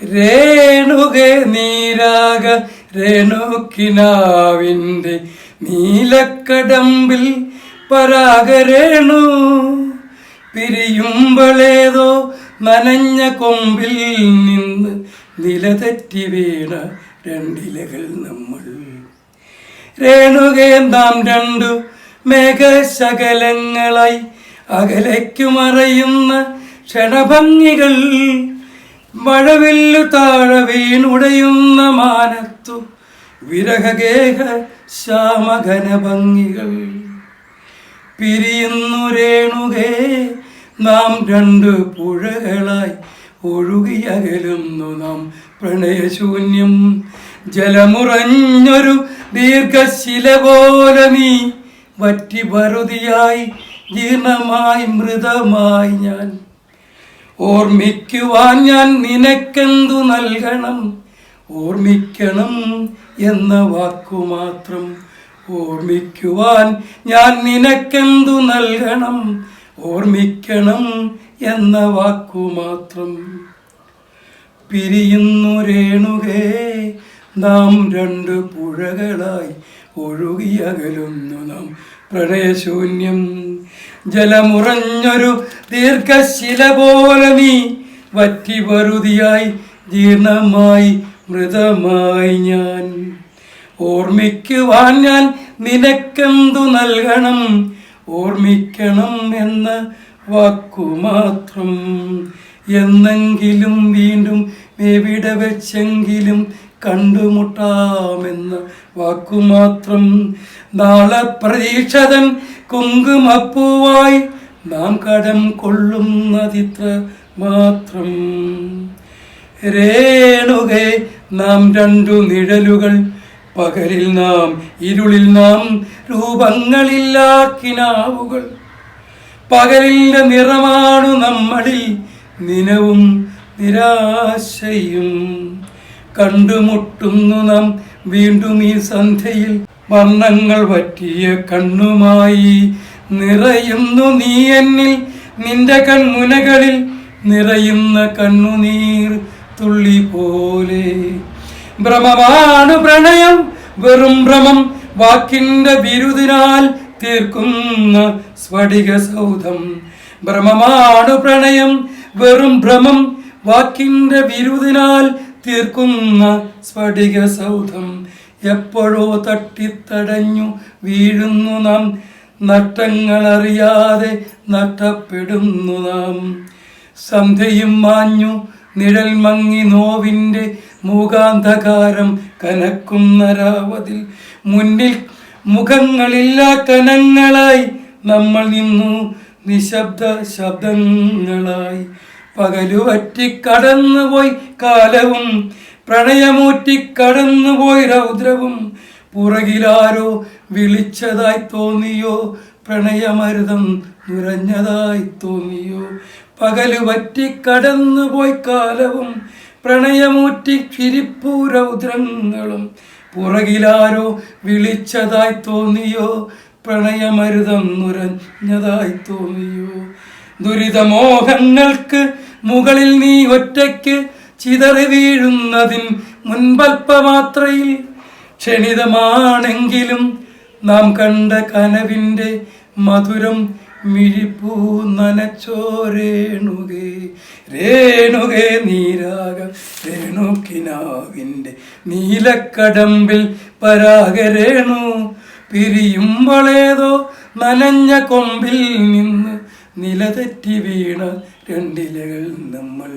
രേണുകെ നീരാക രേണുക്കിനാവിന്റെ നീലക്കടമ്പിൽ പരാഗരേണു പിരിയുമ്പളേതോ നനഞ്ഞ കൊമ്പിൽ നിന്ന് നിലതെറ്റി വീണ രണ്ടിലകൾ നമ്മൾ. രേണുകെ നാം രണ്ടു മേഘശകലങ്ങളായി അകലയ്ക്കു മറയുന്ന ക്ഷണഭംഗികൾ മഴവില്ലു താഴെ വീണുടയുന്ന മാനത്തു വിരഹഗേഹ ശ്യാമഘനഭംഗികൾ. പിരിയുന്നു രേണുകേ നാം രണ്ട് പുഴകളായി ഒഴുകിയകലുന്നു നാം പ്രണയശൂന്യം. ജലമുറഞ്ഞൊരു ദീർഘശില പോലെ നീ വറ്റി വറുതിയായി ജീർണമായി മൃതമായി ഞാൻ ഓർമ്മിക്കുവാൻ ഞാൻ നിനക്കെന്തു നൽകണം? ഓർമ്മിക്കണം എന്ന വാക്കു മാത്രം. ഓർമ്മിക്കുവാൻ ഞാൻ നിനക്കെന്തു നൽകണം? ഓർമ്മിക്കണം എന്ന വാക്കു മാത്രം. പിരിയുന്നു രേണുകേ നാം രണ്ട് പുഴകളായി ഒഴുകിയകലുന്നു നാം. പ്രണയശൂന്യം ജലമുറഞ്ഞൊരു ദീർഘശില പോലെ നീ വറ്റി വറുതിയായി ജീർണമായി മൃതമായി ഞാൻ. ഓർമ്മിക്കുവാൻ ഞാൻ നിനക്കെന്തു നൽകണം? ഓർമ്മിക്കണം എന്ന വാക്കു മാത്രം. എന്നെങ്കിലും വീണ്ടും എവിടെ വെച്ചെങ്കിലും കണ്ടുമുട്ടാമെന്ന വാക്കുമാത്രം നാളെ പ്രതീക്ഷതൻ കുങ്കുമപ്പൂവായി നാം കടം കൊള്ളുന്നതിത്ര മാത്രം. രേണുകെ നാം രണ്ടു നിഴലുകൾ പകലിൽ നാം ഇരുളിൽ നാം രൂപങ്ങളില്ലാക്കിനാവുകൾ. പകലിന്റെ നിറമാണു നമ്മളിൽ നിനവും നിരാശയും. കണ്ടുമുട്ടുന്നു നാം. വീണ്ടും ഈ സന്ധ്യയിൽ വർണങ്ങൾ പറ്റിയ കണ്ണുമായി നിറയുന്നു നീ എന്നിൽ. നിന്റെ കൺമുനകളിൽ നിറയുന്ന കണ്ണുനീർ തുള്ളി പോലെ ഭ്രമമാണ് പ്രണയം. വെറും ഭ്രമം. വാക്കിന്റെ ബിരുദിനാൽ തീർക്കുന്ന സ്ഫടിക സൗധം. ഭ്രമമാണ് പ്രണയം. വെറും ഭ്രമം. വാക്കിന്റെ വിരുദിനാൽ തീർക്കുന്ന സ്ഫടിക സൗധം എപ്പോഴോ തട്ടിത്തടഞ്ഞു വീഴുന്നു നാം. നട്ടങ്ങളറിയാതെ നട്ടപ്പെടുന്നു നാം. സന്ധ്യയും മാഞ്ഞു നിഴൽ മങ്ങി നോവിന്റെ മൂകാന്ധകാരം കനക്കുന്ന രാവതിൽ. മുന്നിൽ മുഖങ്ങളില്ല കനങ്ങളായി നമ്മൾ നിന്നു നിശബ്ദ ശബ്ദങ്ങളായി. പകലുവറ്റി കടന്നുപോയി കാലവും പ്രണയമൂറ്റി കടന്നുപോയി രൗദ്രവും. പുറകിലാരോ വിളിച്ചതായി തോന്നിയോ? പ്രണയമരുതം നിറഞ്ഞതായി തോന്നിയോ? പകൽ വറ്റി കടന്നുപോയി കാലവും പ്രണയമൂറ്റി ചിരിപ്പൂ രൗദ്രങ്ങളും. പുറകിലാരോ വിളിച്ചതായി തോന്നിയോ? പ്രണയമരുതം നുരഞ്ഞതായി തോന്നിയോ? ദുരിതമോഹങ്ങൾക്ക് മുകളിൽ നീ ഒറ്റയ്ക്ക് ചിതറി വീഴുന്നതിൻ മുൻപൽപ്പമാത്രയിൽ ക്ഷണിതമാണെങ്കിലും നാം കണ്ട കനവിന്റെ മധുരം മിഴിപ്പൂ നനച്ചോ രേണുകേ രേണുകേ നീരാക രേണുക്കിനാവിന്റെ നീലക്കടമ്പിൽ പരാഗരേണു പിരിയുമ്പോളേതോ നനഞ്ഞ കൊമ്പിൽ നിന്ന് നിലതെറ്റി വീണ രണ്ടിലകൾ നമ്മൾ